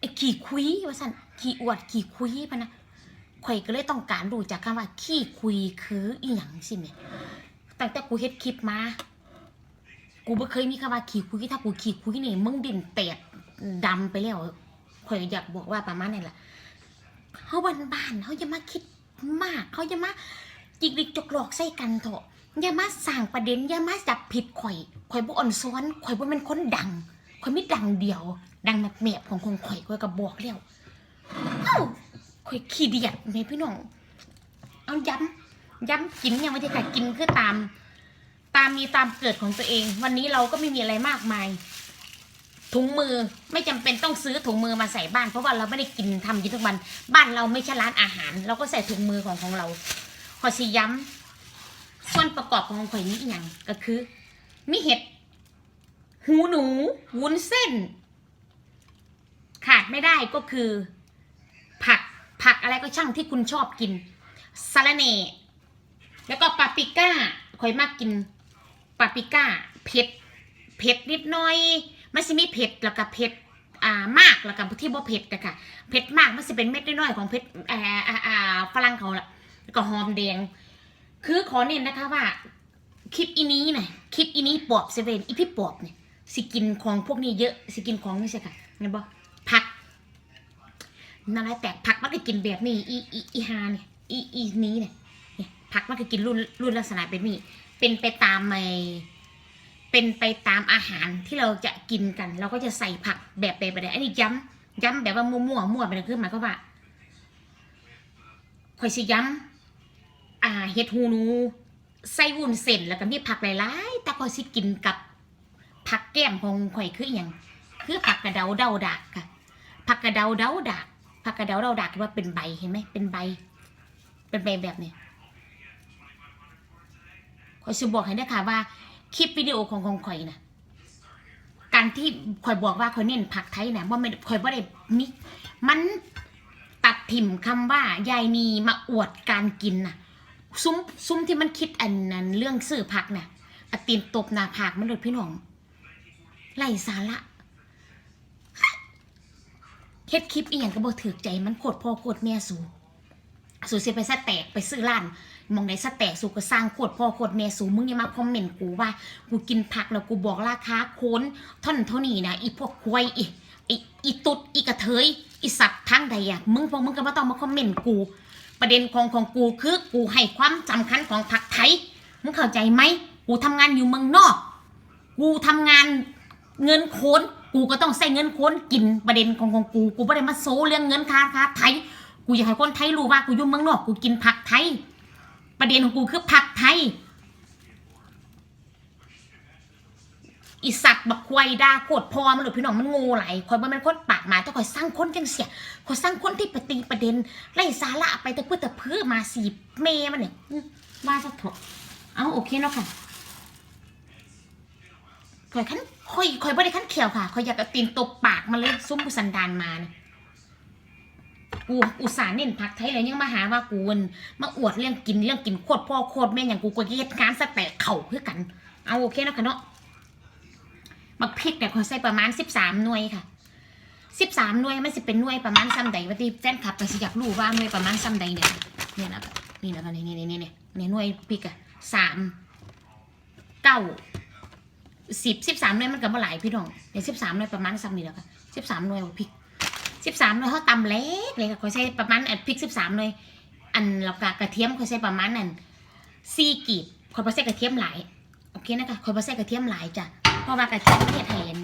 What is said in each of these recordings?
ไอ้ขี้คุยว่าสั่นขี้อวดขี้คุยพะนะข่อยก็เลยต้องการรู้จากคำว่าขี้คุยคืออีหยังสิแม่ตั้งแต่กูเฮ็ดคลิปมา กูไม่เคยมีคำว่าขี้คุยถ้ากูขี้คุยนี่มึงดินแตกดำไปแล้วข่อยอยากบอกว่าประมาณนั้แหละเขาบ้านบ้านเขาจะมาคิดมากเขาจะมาจิกดิกจกหลอกใส่กันเถอะอย่ามาสั่งประเด็นอย่ามาจับผิดข่อยข่อยบ่อ่อนซ้อนข่อยบ่เป็นคนดังข่อยไม่ดังเดียว ดังแบบแมบของของข่อยข่อยก็บอกแล้วเอ้าข่อยขี้เดียดแม่พี่น้อง เอาย้ำย้ำกินยังไม่ได้ค่ะกินคือตาม ตามมีตามเกิดของตัวเอง วันนี้เราก็ไม่มีอะไรมากมาย ถุงมือไม่จำเป็นต้องซื้อถุงมือมาใส่บ้าน เพราะว่าเราไม่ได้กินทำกินทุกวัน บ้านเราไม่ใช่ร้านอาหาร เราก็ใส่ถุงมือของของเราขอสิย้ำส่วนประกอบของข่อยนี้อย่างก็คือ มีเห็ด หูหนู วุ้นเส้น ขาดไม่ได้ก็คือ ผักผักอะไรก็ช่างที่คุณชอบกินสาระเน่แล้วก็ปาปริก้าข่อยมากกินปาปริก้าเผ็ดเผ็ดนิดหน่อยมันสิมีเผ็ดแล้วก็เผ็ดอ่ามากแล้วก็ที่บ่เผ็ดนะคะเผ็ดมากมันสิเป็นเม็ดน้อยๆของเผ็ดอ่าอ่าอ่าฝรั่งเขาละแล้วก็หอมแดง คือขอเน้นนะคะว่าคลิปอีนี้นะคลิปอีนี้ปอบเซเว่นอีพี่ปอบเนี่ยสิกินของพวกนี้เยอะสิกินของนี่ใช่ค่ะเห็นบ่ผัก นั่นแหละแต่ผักมันก็กินแบบนี้อีอีอีฮาเนี่ยอีอีนี้เนี่ยผักมันก็กินรุ่นรุ่นลักษณะเป็นนี้เป็นไปตามในเป็นไปตามอาหารที่เราจะกินกัน เราก็จะใส่ผักแบบไปไปได้อันนี้ย้ำย้ำแบบว่ามั่วมั่วมั่วไปเลยคือหมายความว่าข่อยสิย้ำอ่าเฮ็ดฮูนูใส่วุ้นเส้นแล้วก็มีผักหลายๆแต่ก็สิกินกับผักแก้มของข่อยคืออย่างคือผักกระเดาเดาดากค่ะผักกระเดาเดาดาก ผักกระเดาเดาดากว่าเป็นใบเห็นไหมเป็นใบ เป็นใบแบบนี้ข่อยจะบอกให้ได้ค่ะว่าคลิปวิดีโอของของข่อยนะการที่ข่อยบอกว่าข่อยเน้นผักไทยนะว่าไม่ข่อยว่าได้มิมันตัดถิ่มคำว่ายายนีมาอวดการกินนะซุ้มซุ้มที่มันคิดอันนั้นเรื่องซื้อผักเนี่ยอตีนตบหน้าผากมันเลยพี่น้องไร้สาระ เฮ็ดคลิปอีหยังก็บ่ถือใจมันโคตรพ่อโคตรแม่สูสูสิไปสแตกไปซื้อร้านมองไหนสแตกสูก็สร้างโคตรพ่อโคตรแม่สูมึงอย่ามาคอมเมนต์กูว่า กูกินผักแล้วกูบอกราคาโค้นท่อนเท่านี้นะอีพวกควายอีไออีตุดอีกระเทยอีสัตว์ทางใดอะมึงพวกมึงก็บ่ต้องมาคอมเมนต์กู ประเด็นของของกูคือกูให้ความสำคัญของผักไทยมึงเข้าใจไหมกูทำงานอยู่เมืองนอก กูทำงานเงินโค้น กูก็ต้องใส่เงินค้นกินประเด็นของของกูกูไม่ได้มาโซเรื่องเงินค่าค่าไทย กูอยากให้คนไทยรู้ว่ากูยู่เมืองนอกกูกินผักไทย ประเด็นของกูคือผักไทยอีสัตว์บักควายด่าโคตรพอมันหรือพี่น้องมันงูไหลคอยบ่แมันคนปากหมาแต่คอยสร้างคนจังเสียคอยสร้างคนที่ปฏิประเด็นไล่สาระไปแต่เพื่อแต่เพื่อมาสีเมมันเนี่ยมว่าสักเถอะเอาโอเคเนาะค่ะคอยขั้น คอยคอยบ่ได้ขั้นเขียวค่ะคอยอยากจะตีนตบปากมันเลยซุ่มกุสันดานมานะกูอุตส่าห์เน้นผักไทยเลยยังมาหาว่ากูวนมาอวดเรื่องกินเรื่องกินโคตรพ่อโคตรแม่อย่างกูก็เฮ็ดงานสแต็กเข่าเพื่อกัน เอาโอเคเนาะค่ะเนาะบักพริกเนี่ยขาใส่ประมาณสิบสามหน่วยค่ะสิบสามหน่วยมันสิเป็นหน่วยประมาณซ้ำใดว่าที่แฟนคลับก็สิอยากรู้ว่าหน่วยประมาณซ้ำใดเนี่ยเนี่ยนะนี่นะคะนี่นี่นี่นี่นี่นี่หน่วยพริกอะสามเก้า สิบสิบสามหน่วยมันก็บ่หลายพี่น้องเนี่ยสิบสามหน่วยประมาณซ้ำนี่แหละค่ะสิบสามหน่วยพริกสิบสามหน่วยเขาตำเล็กเลยค่ะเขาใช้ประมาณอันพริกสิบสามหน่วยอันแล้วก็กระเทียมเขาใช้ประมาณนั่นสี่กีบเขาบ่ใส่กระเทียมหลายโอเคนะคะเขาบ่ใส่กระเทียมหลายจ้ะเพราะว่ากระเทียมไม่ได้ไทยอัน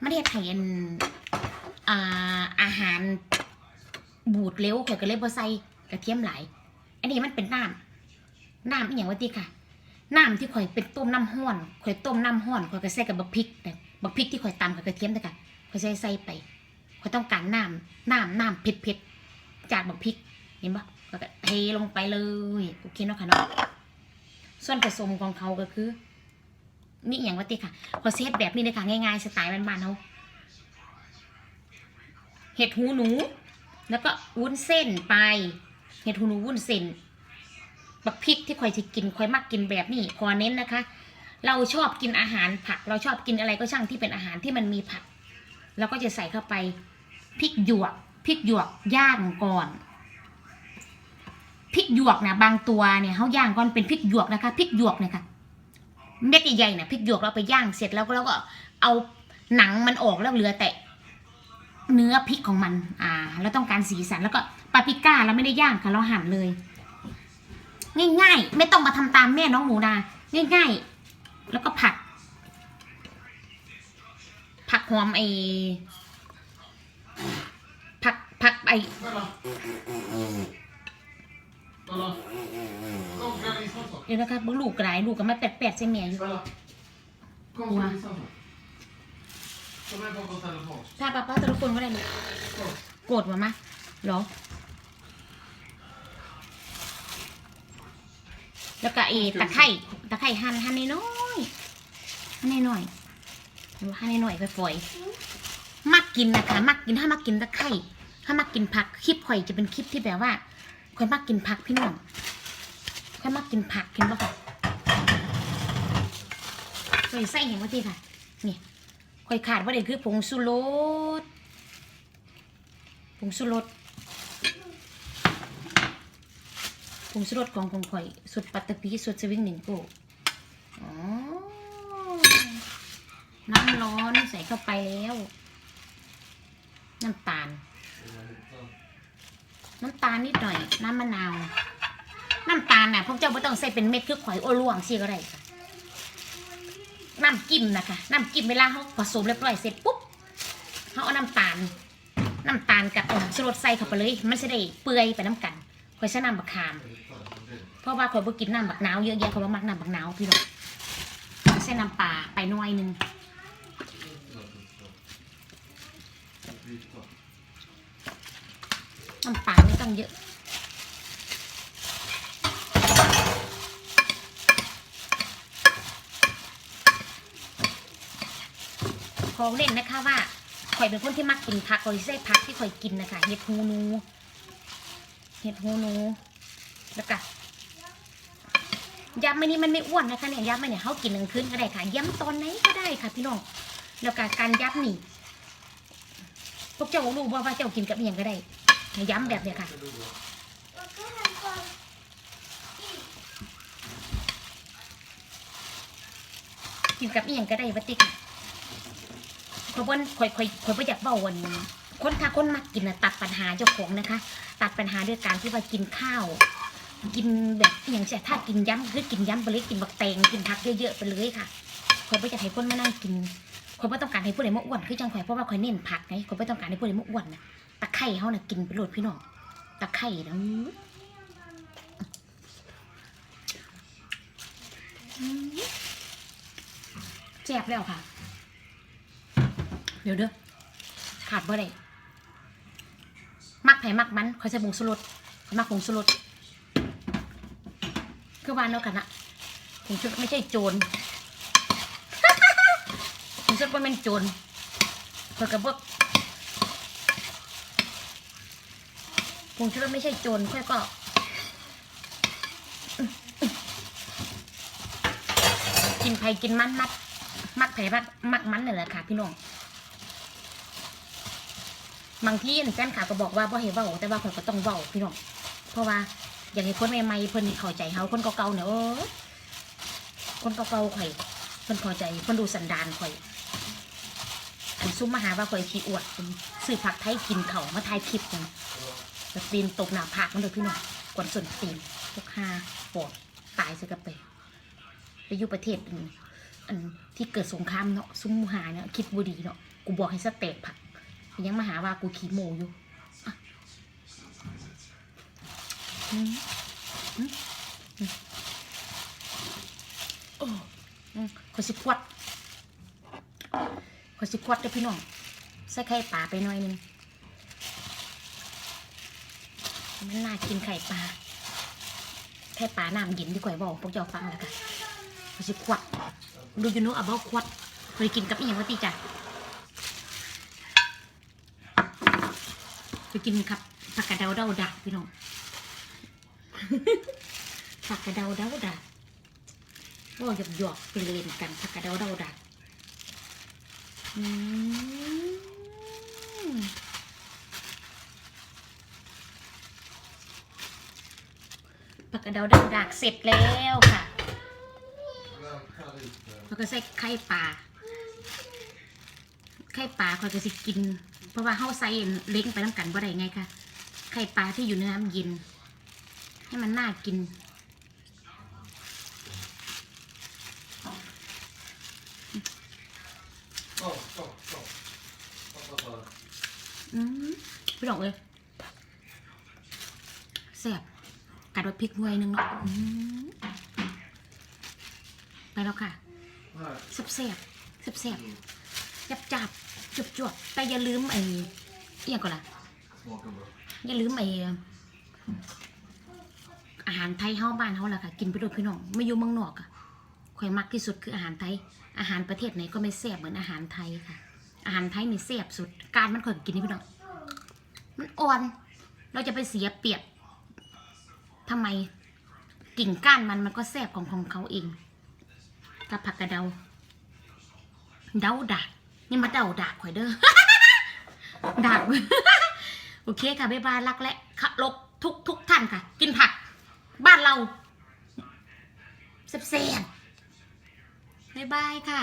ไม่ได้ไทยอันอ่าอาหารบูดเร็วเกี่ยวกับเลยบ่ใส่กระเทียมหลาย อันนี้มันเป็นน้ำน้ำอหย่างว่าติค่ะ น้ำที่ข่อยเป็นต้มน้ำห้อนข่อยต้มน้ำห้อนข่อยก็ใส่กับบักพริกแต่บักพริกที่ข่อยตำกับกระเทียมแต่ค่ะข่อยใส่ใส่ไปข่อยต้องการน้ำน้ำน้ำเผ็ดเผ็ดๆจากบักพริกเห็นปะก็เทลงไปเลยโอเคเนาะค่ะเนาะส่วนผสมของเขาก็คือนี่อย่างว่าติค่ะพอเซตแบบนี้เลยค่ะง่ายๆสไตล์บ้านๆเขาเห็ดหูหนู แล้วก็วุ้นเส้นไป เห็ดหูหนูวุ้นเส้น บักพริกที่คอยจะกินคอยมักกินแบบนี้ขอเน้นนะคะ เราชอบกินอาหารผัก เราชอบกินอะไรก็ช่างที่เป็นอาหารที่มันมีผักเราก็จะใส่เข้าไปพริกหยวกพริกหยวกย่างก่อนพริกหยวกนะบางตัวเนี่ยเขาย่างก่อนเป็นพริกหยวกนะคะพริกหยวกเนี่ยค่ะเม็ดใหญ่ๆนะพริกหยวกเราไปย่างเสร็จแล้วก็เราก็เอาหนังมันออกแล้วเหลือแต่เนื้อพริกของมัน อ่าแล้วต้องการสีสันแล้วก็ปาปริก้าเราไม่ได้ย่างค่ะเราหั่นเลย ง่ายๆ ไม่ต้องมาทำตามแม่น้องหนูนาง่าย ๆ แล้วก็ผัดผักหอมไอผักผักไอ Voilà. Voilà. Quand vous regardez ça, ça. เดี๋ยวนะคะลูกกระไรลูกก็มาแปดๆใส่แม่อยู่ Voilà. Quand vous regardez ça, ça. Combien de temps quand ça le mange ถ้าป้าป้าตะลุคนก็ได้เลยโกรธมามะเหรอ แล้วก็ไอ้ตะไคร่ตะไคร่หั่นหั่นน้อยๆหั่นน้อยๆหรือว่าหั่นน้อยๆไปฝอยๆมักกินนะคะมักกินถ้ามักกินตะไคร่ถ้ามักกินผักคลิปข่อยจะเป็นคลิปที่แบบว่าข่อยมักกินผักพี่น้องข่อยมักกินผักกินป่ะค่ะข่อยใส่เห็นว่าที่ค่ะนี่ข่อยขาดว่าเด็คือผงสุรสผงสุรสผ งสุรสของของข่อยสุดปัตตพีสุดสวิงหนึ่งโก้อ๋อน้ำร้อนใส่เข้าไปแล้ว น้ำตาล น้ำตาลนิดหน่อย น้ำมะนาว น้ำตาลน่ะพวกเจ้าไม่ต้องใส่เป็นเม็ดคือข่อยโอล่วงสิก็ได้ค่ะน้ำจิ้มนะคะน้ำจิ้มเวลาเขาผสมเรียบร้อยเสร็จปุ๊บเขาเอาน้ำตาล น้ำตาลกับผงชูรสใส่เข้าไปเลย มันจะได้เปื่อยไปน้ำกันข่อยใช้น้ำบักขาม เพราะว่าข่อยบ่กินน้ำบักหนาวเยอะแยะข่อยบ่มักน้ำบักหนาวพี่น้องใส่น้ำปลาไปหน่อยนึงน้ำปลาไม่ต้องเยอะของเล่นนะคะว่าข่อยเป็นคนที่มักกินผักข่อยใส่ผักที่ข่อยกินนะคะเห็ดหูหนู เห็ดหูหนู แล้วก็ ยำไม่นี่มันไม่อ้วนนะคะเนี่ยยำไม่เนี่ยเขากินหนึ่งคืนก็ได้ค่ะย้ำตอนไหนก็ได้ค่ะ พี่น้องแล้วก็การยับนี่พวกเจ้ารู้ว่าว่าเจ้ากินกับอหย่างก็ได้ย้ำแบบเนี้ยค่ะกินกับอหย่างก็ได้วัติค่ะเพราะว่าข่อยข่อยข่อยบ่อยากเบาวันคนถ้าคนมักกินนะตัดปัญหาเจ้าของนะคะ ตัดปัญหาด้วยการที่ว่ากินข้าว กินแบบอย่างเช่นถ้ากินย้ำคือกินย้ำไปเลยกินบักแตงกินผักเยอะๆไปเลยค่ะข่อยบ่อยากให้คนมานั่งกินข่อยบ่ต้องการให้ผู้ใดมาอ้วนคือจังข่อยเพราะว่าข่อยเน้นผักไงข่อยบ่ต้องการให้ผู้ใดมาอ้วนนะตะไคร่เฮาน่ะกินไปโลดพี่น้องตะไคร่นะอื้ออื้อแซ่บแล้วค่ะ เดี๋ยวเด้อขาดบ่ได้มักไผ่มักมันคอยใส่ผงสุรสข้อยมักผงสุรส คือวานแล้วกันอะผงสุรสไม่ใช่โจรผงสุรสบ่แมันเป็นโจรเพื่อกระเบื้องผงสุรสไม่ใช่โจรค่อยก็กินไผ่กินมันมัดมักไผ่มักมักมันนี่แหละค่ะ พี่น้องบางที่แฟนขาก็บอกว่าบ่ให้เว้าแต่ว่าข่อยก็ต้องเว้าพี่น้องเพราะว่า อยากให้คนใหม่ๆเพิ่นเข้าใจเฮาคนเก่าๆเนี่ยเออคนเก่าๆข่อยเพิ่นเข้าใจเพิ่นดูสันดานข่อย อันซุ่มมาหาว่าข่อยขี้อวดซื้อผักไทยกินเขามาถ่ายคลิปกันแบบตีนตกหน้าผากมันเลยพี่น้องกวนส่วนตีนพวกหาปอดตายซะกับไปไปอยู่ประเทศอันอันที่เกิดสงครามเนาะซุ่มหาเนี่ยคิดบ่ดีเนาะกูบอกให้สเตปผักยังมาหาว่ากูขี้โมอยู่อะอืมอืมอืม โอ้ขอสิควัดขอสิควัดเด้อพี่น้อง ใส่ไข่ปลาไปหน่อยนึงมันน่ากินไข่ปลา ไข่ปลาน้ำเย็นดีกว่าบอกพวกเจ้าฟังแล้วกันขอสิควัดดูยูโน่เอาเบ้าควัดเคยกินกับอีหยังวะตีจ้ะไปกินครับผักกระเดาเดาดักพี่น้อง ผักกระเดาเดาดาว่าหยอกหยอกเปเล่นกันผักกระเดาเดาดาผักกระเดาเดาดาเสร็จแล้วค่ะแล้วก็ใส่ไข่ปลาไข่ปลาคอยก็สิกิน เพราะว่าเฮาใส่เล้งไปน้ำกันบ่ได้ไงค่ะ ไข่ปลาที่อยู่ในน้ำเย็น ให้มันน่ากิน อืมพี่ดอกเลยแซ่บกัดด้วยพริกหน่วยหนึงเนาะอืมไปแล้วค่ะ Nej. แซ่บแซ่บแซ่บแซ่บจับจับจบจบแต่อย่าลืมไอ้อย่างก่อนล่ะอย่าลืมไอ้ อาหารไทยเฮาบ้านเฮาล่ะค่ะ กินไปโดยพี่น้องไม่อยู่เมืองนอกอะข่อยมักที่สุดคืออาหารไทย อาหารประเทศไหนก็ไม่แซ่บเหมือนอาหารไทยค่ะ อาหารไทยนี่แซ่บสุด การมันข่อยกินนี่พี่น้อง มันอ่อน เราจะไปเสียเปรียบทำไมกิ่งก้านมันมันก็แซ่บของของเขาเองกับผักกระเดา เดาดากนี่มาเดาดากข่อยเด้อดากโอเคค่ะบ๊ายบายรักและเคารพทุกทุกท่านค่ะ กินผัก บ้านเราเซ่บๆบ๊ายบายค่ะ